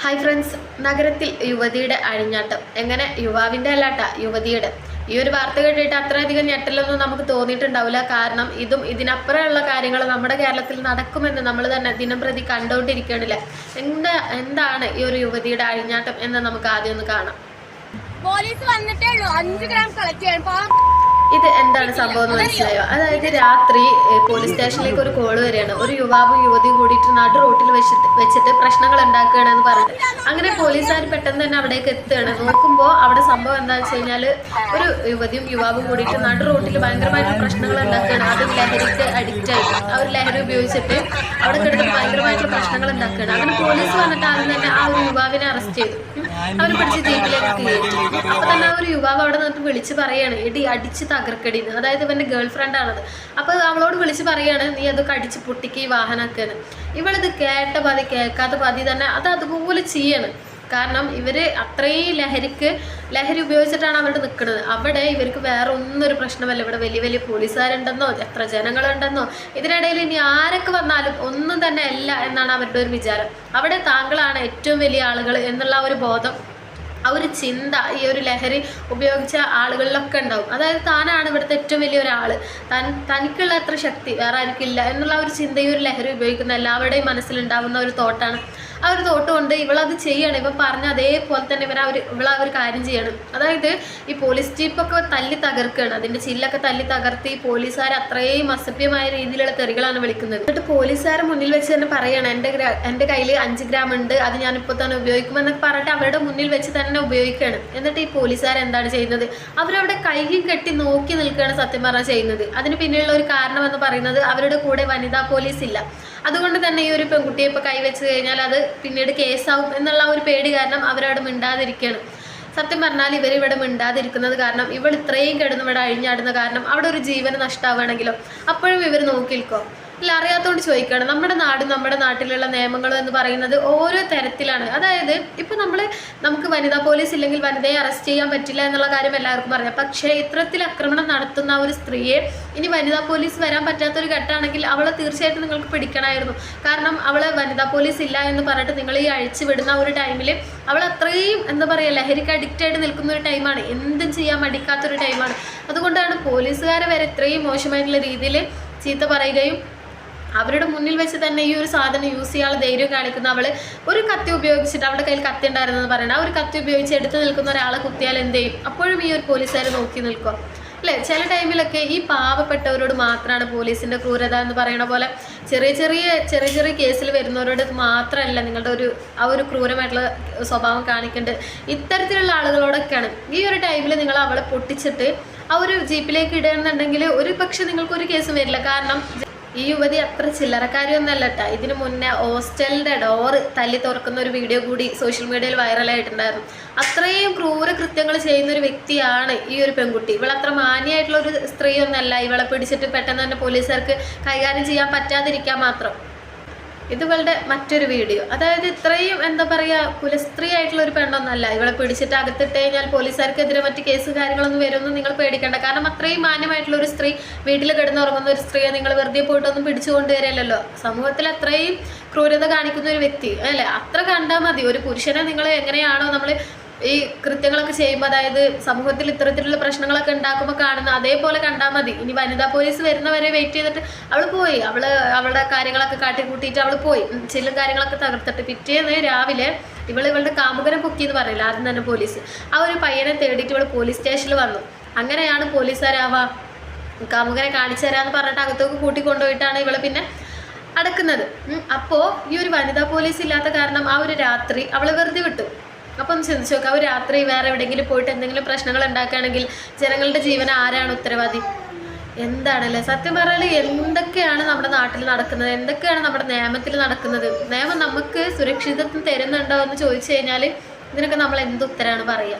Hi friends നഗരത്തിൽ യുവതിയുടെ അഴിഞ്ഞാട്ടം. എങ്ങനെ? യുവാവിന്റെ അല്ലാട്ട യുവതിയുടെ. ഈ ഒരു വാർത്ത കേട്ടിട്ട് അത്രയധികം ഞെട്ടലൊന്നും നമുക്ക് തോന്നിയിട്ടുണ്ടാവില്ല. കാരണം ഇതും ഇതിനപ്പുറമുള്ള കാര്യങ്ങൾ നമ്മുടെ കേരളത്തിൽ നടക്കുമെന്ന് നമ്മൾ തന്നെ ദിനം പ്രതി കണ്ടുകൊണ്ടിരിക്കണില്ല എന്താ എന്താണ് ഈ ഒരു യുവതിയുടെ അഴിഞ്ഞാട്ടം എന്ന് നമുക്ക് ആദ്യം ഒന്ന് കാണാം. പോലീസ് വന്നിട്ടേ ഉള്ളൂ. അഞ്ച് ഗ്രാം കളക്ട് ചെയ്യാൻ. ഇത് എന്താണ് സംഭവം എന്ന് മനസ്സിലായോ? അതായത് രാത്രി പോലീസ് സ്റ്റേഷനിലേക്ക് ഒരു കോൾ വരികയാണ്. ഒരു യുവാവും യുവതി കൂടിയിട്ട് നടു റോട്ടിൽ വെച്ചിട്ട് വെച്ചിട്ട് പ്രശ്നങ്ങൾ ഉണ്ടാക്കുകയാണ് എന്ന് പറഞ്ഞിട്ട്. അങ്ങനെ പോലീസുകാർ പെട്ടെന്ന് തന്നെ അവിടേക്ക് എത്തുകയാണ്. നോക്കുമ്പോൾ അവിടെ സംഭവം എന്താ വെച്ച് കഴിഞ്ഞാൽ ഒരു യുവതിയും യുവാവും കൂടിയിട്ട് നടു റോട്ടിൽ ഭയങ്കരമായിട്ട് പ്രശ്നങ്ങൾ ഉണ്ടാക്കുകയാണ്. അത് ലഹരിക്ക് അഡിക്റ്റ് ആയിട്ട്. ആ ഒരു ലഹരി ഉപയോഗിച്ചിട്ട് അവിടെ കിടന്ന് ഭയങ്കരമായിട്ടുള്ള പ്രശ്നങ്ങൾ അങ്ങനെ പോലീസ് വന്നിട്ട് ആദ്യം തന്നെ ആ ഒരു യുവാവിനെ അറസ്റ്റ് ചെയ്തു. അവർ പിടിച്ച് ജീപ്പിലേക്ക് കയറി അപ്പൊ തന്നെ ആ ഒരു യുവാവ് അവിടെ നിന്നിട്ട് വിളിച്ച് പറയാണ് എടി അടിച്ച് തകർക്കടിന്ന്. അതായത് ഇവന്റെ ഗേൾ ഫ്രണ്ട് ആണത്. അപ്പൊ അവളോട് വിളിച്ച് പറയാണ് നീ അതൊക്കെ അടിച്ച് പൊട്ടിക്ക് ഈ വാഹനമൊക്കെയാണ് ഇവളിത് കേട്ട പാതി കേൾക്കാത്ത പാതി തന്നെ അത് അതുപോലെ ചെയ്യാണ്. കാരണം ഇവർ അത്രയും ലഹരിക്ക് ലഹരി ഉപയോഗിച്ചിട്ടാണ് അവിടെ നിൽക്കുന്നത് അവിടെ ഇവർക്ക് വേറെ ഒന്നൊരു പ്രശ്നമല്ല. ഇവിടെ വലിയ വലിയ പോലീസുകാരുണ്ടെന്നോ എത്ര ജനങ്ങളുണ്ടെന്നോ ഇതിനിടയിൽ ഇനി ആരൊക്കെ വന്നാലും ഒന്നും തന്നെ അല്ല എന്നാണ് അവരുടെ ഒരു വിചാരം. അവിടെ താങ്കളാണ് ഏറ്റവും വലിയ ആളുകൾ എന്നുള്ള ഒരു ബോധം ആ ഒരു ചിന്ത ഈ ഒരു ലഹരി ഉപയോഗിച്ച ആളുകളിലൊക്കെ ഉണ്ടാവും. അതായത് താനാണ് ഇവിടുത്തെ ഏറ്റവും വലിയ ഒരാൾ താൻ തനിക്കുള്ള അത്ര ശക്തി വേറെ ആർക്കില്ല എന്നുള്ള ഒരു ചിന്ത ഈ ഒരു ലഹരി ഉപയോഗിക്കുന്ന എല്ലാവരുടെയും മനസ്സിലുണ്ടാവുന്ന ഒരു തോട്ടാണ്. ആ ഒരു തോട്ട് കൊണ്ട് ഇവളത് ചെയ്യണം. ഇവ പറഞ്ഞ അതേപോലെ തന്നെ ഇവർ ഒരു ഇവൾ ഒരു കാര്യം ചെയ്യണം. അതായത് ഈ പോലീസ് ജീപ്പൊക്കെ തല്ലി തകർക്കുകയാണ് അതിന്റെ ചില്ലൊക്കെ തല്ലി തകർത്തി പോലീസുകാർ അത്രയും അസഭ്യമായ രീതിയിലുള്ള തെറികളാണ് വിളിക്കുന്നത്. എന്നിട്ട് പോലീസുകാരെ മുന്നിൽ വെച്ച് തന്നെ പറയണം എന്റെ എന്റെ കയ്യിൽ അഞ്ച് ഗ്രാം ഉണ്ട്. അത് ഞാനിപ്പോൾ തന്നെ ഉപയോഗിക്കുമെന്നൊക്കെ പറഞ്ഞിട്ട് അവരുടെ മുന്നിൽ വെച്ച് തന്നെ ഉപയോഗിക്കുകയാണ്. എന്നിട്ട് ഈ പോലീസുകാർ എന്താണ് ചെയ്യുന്നത്? അവരവിടെ കൈയും കെട്ടി നോക്കി നിൽക്കുകയാണ് സത്യം പറഞ്ഞാൽ ചെയ്യുന്നത്. അതിന് പിന്നിലുള്ള ഒരു കാരണം എന്ന് പറയുന്നത് അവരുടെ കൂടെ വനിതാ പോലീസ് ഇല്ല. അതുകൊണ്ട് തന്നെ ഈ ഒരു പെൺകുട്ടിയെ ഇപ്പോൾ കൈവച്ച് കഴിഞ്ഞാൽ അത് പിന്നീട് കേസാവും എന്നുള്ള ഒരു പേടി കാരണം അവരവിടെ മിണ്ടാതിരിക്കുകയാണ്. സത്യം പറഞ്ഞാൽ ഇവരിവിടെ മിണ്ടാതിരിക്കുന്നത് കാരണം ഇവൾ ഇത്രയും കിടന്ന് ഇവിടെ അഴിഞ്ഞാടുന്ന കാരണം അവിടെ ഒരു ജീവന് നഷ്ടമാവുകയാണെങ്കിലോ അപ്പോഴും ഇവർ നോക്കി നിൽക്കോ ഇല്ല അറിയാത്തതുകൊണ്ട് ചോദിക്കുകയാണ് നമ്മുടെ നാട് നമ്മുടെ നാട്ടിലുള്ള നിയമങ്ങൾ എന്ന് പറയുന്നത് ഓരോ തരത്തിലാണ്. അതായത് ഇപ്പോൾ നമ്മൾ നമുക്ക് വനിതാ പോലീസ് ഇല്ലെങ്കിൽ വനിതയെ അറസ്റ്റ് ചെയ്യാൻ പറ്റില്ല എന്നുള്ള കാര്യം എല്ലാവർക്കും അറിയാം പക്ഷേ ഇത്തരത്തിൽ ആക്രമണം നടത്തുന്ന ഒരു സ്ത്രീയെ ഇനി വനിതാ പോലീസ് വരാൻ പറ്റാത്ത ഒരു ഘട്ടമാണെങ്കിൽ അവളെ തീർച്ചയായിട്ടും നിങ്ങൾക്ക് പിടിക്കണമായിരുന്നു. കാരണം അവളെ വനിതാ പോലീസ് ഇല്ല എന്ന് പറഞ്ഞിട്ട് നിങ്ങൾ ഈ അഴിച്ചു വിടുന്ന ഒരു ടൈമിൽ അവൾ അത്രയും എന്താ പറയുക ലഹരിക്ക് അഡിക്റ്റ് ആയിട്ട് നിൽക്കുന്ന ഒരു ടൈമാണ്. എന്തും ചെയ്യാൻ മടിക്കാത്തൊരു ടൈമാണ്. അതുകൊണ്ടാണ് പോലീസുകാരെ വരെ ഇത്രയും മോശമായിട്ടുള്ള രീതിയിൽ ചീത്ത പറയുകയും അവരുടെ മുന്നിൽ വെച്ച് തന്നെ ഈ ഒരു സാധനം യൂസ് ചെയ്യാനുള്ള ധൈര്യം കാണിക്കുന്ന അവൾ ഒരു കത്തി ഉപയോഗിച്ചിട്ട് അവളുടെ കയ്യിൽ കത്തി ഉണ്ടായിരുന്നെന്ന് പറയുന്നത് ആ ഒരു കത്തി ഉപയോഗിച്ച് എടുത്തു നിൽക്കുന്ന ഒരാളെ കുത്തിയാൽ എന്ത് ചെയ്യും? അപ്പോഴും ഈ ഒരു പോലീസുകാർ നോക്കി നിൽക്കുക അല്ലേ? ചില ടൈമിലൊക്കെ ഈ പാവപ്പെട്ടവരോട് മാത്രമാണ് പോലീസിന്റെ ക്രൂരത എന്ന് പറയണ പോലെ ചെറിയ ചെറിയ ചെറിയ ചെറിയ കേസിൽ വരുന്നവരോട് മാത്രമല്ല നിങ്ങളുടെ ഒരു ആ ഒരു ക്രൂരമായിട്ടുള്ള സ്വഭാവം കാണിക്കേണ്ടത്. ഇത്തരത്തിലുള്ള ആളുകളോടൊക്കെയാണ്. ഈ ഒരു ടൈമിൽ നിങ്ങൾ അവളെ പൊട്ടിച്ചിട്ട് ആ ഒരു ജീപ്പിലേക്ക് ഇടുകയാണെന്നുണ്ടെങ്കിൽ ഒരു പക്ഷെ നിങ്ങൾക്കൊരു കേസും വരില്ല. കാരണം ഈ യുവതി അത്ര ചില്ലറക്കാരിയൊന്നല്ല കേട്ടോ ഇതിനു മുന്നേ ഹോസ്റ്റലിന്റെ ഡോറ് തല്ലി തുറക്കുന്ന ഒരു വീഡിയോ കൂടി സോഷ്യൽ മീഡിയയിൽ വൈറലായിട്ടുണ്ടായിരുന്നു അത്രയും ക്രൂര കൃത്യങ്ങൾ ചെയ്യുന്ന ഒരു വ്യക്തിയാണ് ഈ ഒരു പെൺകുട്ടി. ഇവൾ അത്ര മാന്യമായിട്ടുള്ള ഒരു സ്ത്രീയൊന്നല്ല. ഇവളെ പിടിച്ചിട്ട് പെട്ടെന്ന് തന്നെ പോലീസുകാർക്ക് കൈകാര്യം ചെയ്യാൻ പറ്റാതിരിക്കാൻ മാത്രം. ഇത് ഇവളുടെ മറ്റൊരു വീഡിയോ. അതായത് ഇത്രയും എന്താ പറയുക കുലസ്ത്രീ ആയിട്ടുള്ള ഒരു പെണ്ണൊന്നല്ല. ഇവളെ പിടിച്ചിട്ട് അകത്തിട്ട് കഴിഞ്ഞാൽ പോലീസുകാർക്കെതിരെ മറ്റ് കേസ് കാര്യങ്ങളൊന്നും വരുമെന്ന് നിങ്ങൾ പേടിക്കേണ്ട. കാരണം അത്രയും മാന്യമായിട്ടുള്ള ഒരു സ്ത്രീ വീട്ടിൽ കിടന്നുറങ്ങുന്ന ഒരു സ്ത്രീയെ നിങ്ങൾ വെറുതെ പോയിട്ടൊന്നും പിടിച്ചു വരില്ലല്ലോ സമൂഹത്തിൽ അത്രയും ക്രൂരത കാണിക്കുന്ന ഒരു വ്യക്തി അല്ലേ? അത്ര കണ്ടാൽ മതി. ഒരു പുരുഷനെ നിങ്ങൾ എങ്ങനെയാണോ നമ്മൾ ഈ കൃത്യങ്ങളൊക്കെ ചെയ്യുമ്പോൾ അതായത് സമൂഹത്തിൽ ഇത്തരത്തിലുള്ള പ്രശ്നങ്ങളൊക്കെ ഉണ്ടാക്കുമ്പോൾ കാണുന്ന അതേപോലെ കണ്ടാൽ മതി. ഇനി വനിതാ പോലീസ് വരുന്നവരെ വെയിറ്റ് ചെയ്തിട്ട് അവൾ പോയി. അവൾ അവളുടെ കാര്യങ്ങളൊക്കെ കാട്ടിക്കൂട്ടിയിട്ട് അവൾ പോയി. ചില കാര്യങ്ങളൊക്കെ തകർത്തിട്ട് പിറ്റേന്ന് രാവിലെ ഇവൾ ഇവളുടെ കാമുകനെ പൊക്കി എന്ന് പറയില്ല ആദ്യം തന്നെ പോലീസ്. ആ ഒരു പയ്യനെ തേടിയിട്ട് ഇവൾ പോലീസ് സ്റ്റേഷനിൽ വന്നു. അങ്ങനെയാണ് പോലീസുകാരാവാ. കാമുകനെ കാണിച്ചു തരാന്ന് പറഞ്ഞിട്ട് അകത്തേക്ക് കൂട്ടിക്കൊണ്ടുപോയിട്ടാണ് ഇവൾ പിന്നെ അടക്കുന്നത്. അപ്പോൾ ഈ ഒരു വനിതാ പോലീസ് ഇല്ലാത്ത കാരണം ആ ഒരു രാത്രി അവളെ വെറുതെ വിട്ടു. അപ്പം ഒന്ന് ചിന്തിച്ചു നോക്കുക അവർ രാത്രി വേറെ എവിടെയെങ്കിലും പോയിട്ട് എന്തെങ്കിലും പ്രശ്നങ്ങൾ ഉണ്ടാക്കുകയാണെങ്കിൽ ജനങ്ങളുടെ ജീവൻ ആരാണ് ഉത്തരവാദി? എന്താണല്ലേ? സത്യം പറഞ്ഞാൽ എന്തൊക്കെയാണ് നമ്മുടെ നാട്ടിൽ നടക്കുന്നത്? എന്തൊക്കെയാണ് നമ്മുടെ നിയമത്തിൽ നടക്കുന്നത്? നിയമം നമുക്ക് സുരക്ഷിതത്വം തരുന്നുണ്ടോ എന്ന് ചോദിച്ചു കഴിഞ്ഞാൽ ഇതിനൊക്കെ നമ്മൾ എന്ത് ഉത്തരമാണ് പറയുക?